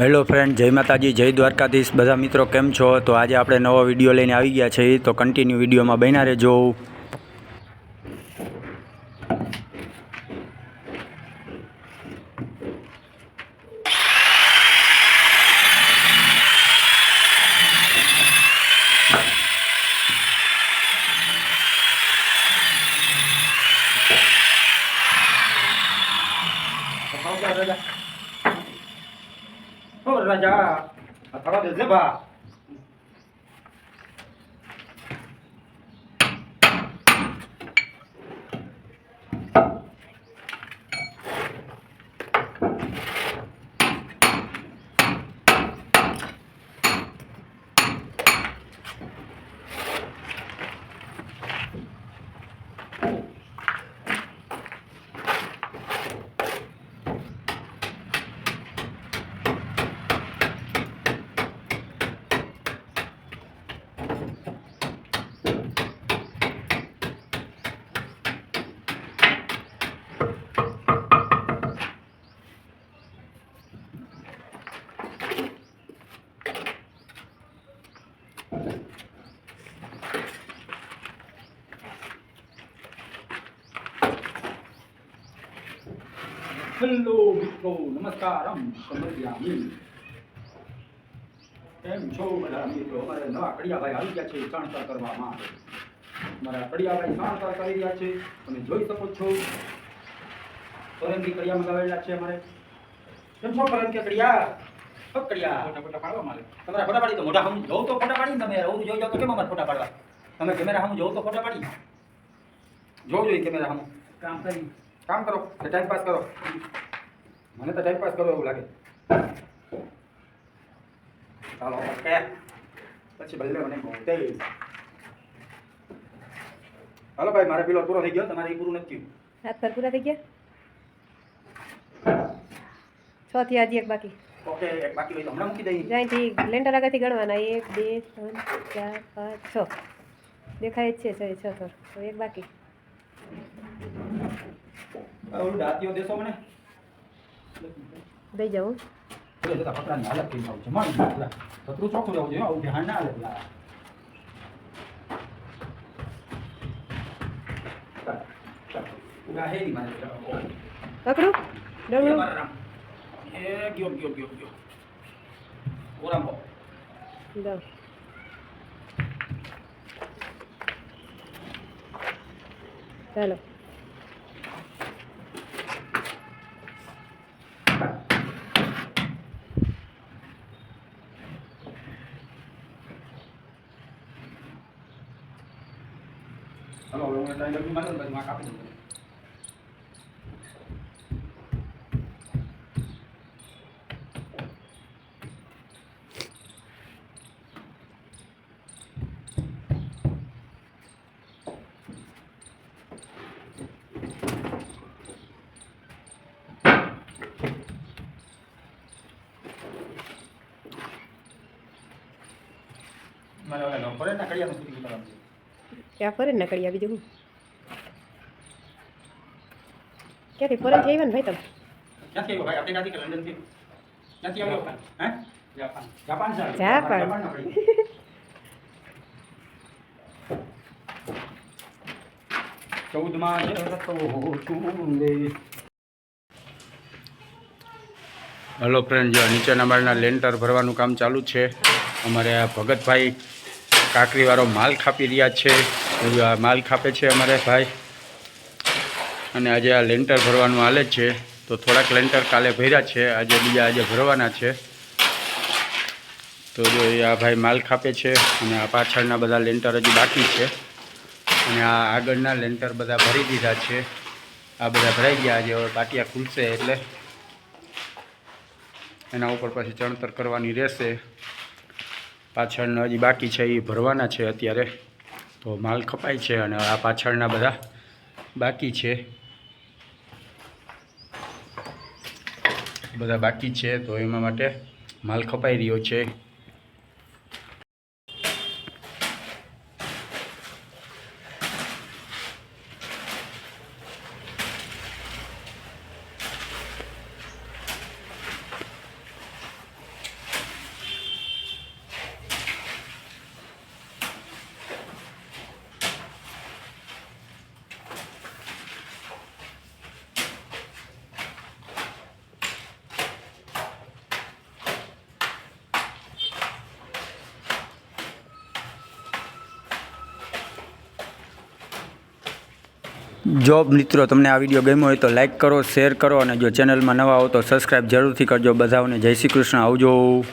Hello friend, જય માતાજી, જય દ્વારકાધીશ. બધા મિત્રો કેમ છો? તો આજે આપણે નવો વીડિયો લઈને આવી ગયા છીએ. તો કન્ટિન્યુ વિડીયોમાં બન્યા રહેજો. ઓ રાજા આ થવા દે બા. હેલો મિત્રો નમસ્કારમ કેમ છો બધા મિત્રો? અમારે નવા કડિયાભાઈ આવી ગયા છે ચણતર કરવામાં મારા કડિયાભાઈ ચણતર કરી રહ્યા છે. તમે જોઈ શકો છો. સોરંગી કડિયા મંગાવેલા છે અમારે. કેમ છો પરંતુ કે કડિયા? હો કડિયા. ફોટા ફોટા પાડવા મારે. તમારા ફોટા પાડી તો મોટા હમ જોઉં તો ફોટા પાડી તમે રહું જોઈ જાઓ તો કેમ અમારે ફોટા પાડવા? તમે કેમેરા હમ જોઉં તો ફોટા પાડી. જોઈએ કેમેરા હમ. કામ કરી. કામ કરો ટાઈમ પાસ કરો. મને તો ટાઈમ પાસ કરો એવું લાગે. ચાલો ઓકે. પછી ભલે મને મોતે હાલો ભાઈ મારે પેલો પૂરો થઈ ગયો તમારે એ પૂરું નથી હાથ પર પૂરા થઈ ગયા? છ થી આજે એક બાકી. ઓકે એક બાકી હોય તો હમણાં મૂકી દઈ જ્યાંથી લેન્ટર આગળથી ગણવાના. એક બે ત્રણ ચાર પાંચ છ. દેખાય જ છે સર છ સર તો એક બાકી. આ ઓલું દાંતીઓ દેશો મને દઈ જાઉં ઓલે જતા પકડાની હાલત થઈ જાવ છે મારી પેલા પતરું ચોખ્ખું રહેવું જોઈએ આવું ધ્યાન ના હાલે પેલા ઉગા હેરી મારે પેલા. પકડું એ ડમરું મારા રામ. એ ગયો ગયો ગયો ગયો ઓરામ બો. દઉં ચાલો હાલો હવે હું એટલા ઇન્ટરવ્યુ મારું ને પછી માર્ક આપી દઉં તમને. મારે ઓલા નોકરે ના કડિયાનું shooting ઉતારવાનું છે. ત્યાં ફરે ને આવી જવું હું ક્યાંથી ફરે છે ને ભાઈ તમે? ક્યાંથી આવ્યો ભાઈ? આપણે ક્યાંથી લંડનથી? ક્યાંથી આવ્યો હે? જાપાન. ચૌદમાં હેલો ફ્રેન્ડ જો નીચેના માળના લેન્ટર ભરવાનું કામ ચાલુ છે. અમારે આ ભગતભાઈ કાકરીવાળો માલ ખાપી રહ્યા છે. આ માલ ખાપે છે અમારે ભાઈ. અને આજે આ લેન્ટર ભરવાનું હાલે જ છે. તો થોડાક લેન્ટર કાલે ભર્યા છે. આજે બીજા આજે ભરવાના છે. તો જો આ ભાઈ માલ ખાપે છે અને આ પાછળના બધા લેન્ટર હજી બાકી છે. અને આ આગળના લેન્ટર બધા ભરી દીધા છે. આ બધા ભરાઈ ગયા. આજે હવે પાટિયા ખુલશે એટલે એના ઉપર પછી ચણતર કરવાની રહેશે. પાછળના હજી બાકી છે, એ ભરવાના છે અત્યારે. તો માલ કપાય છે અને આ પાછળના બધા બાકી છે. બધા બાકી છે તો એમાં માટે માલ ખપાઈ રહ્યો છે. જો મિત્રો તમને આ વીડિયો ગમ્યો હોય તો લાઈક કરો શેર કરો અને જો ચેનલમાં નવા હો તો સબસ્ક્રાઈબ જરૂરથી કરજો. બધાઓને જય શ્રી કૃષ્ણ. આવજો.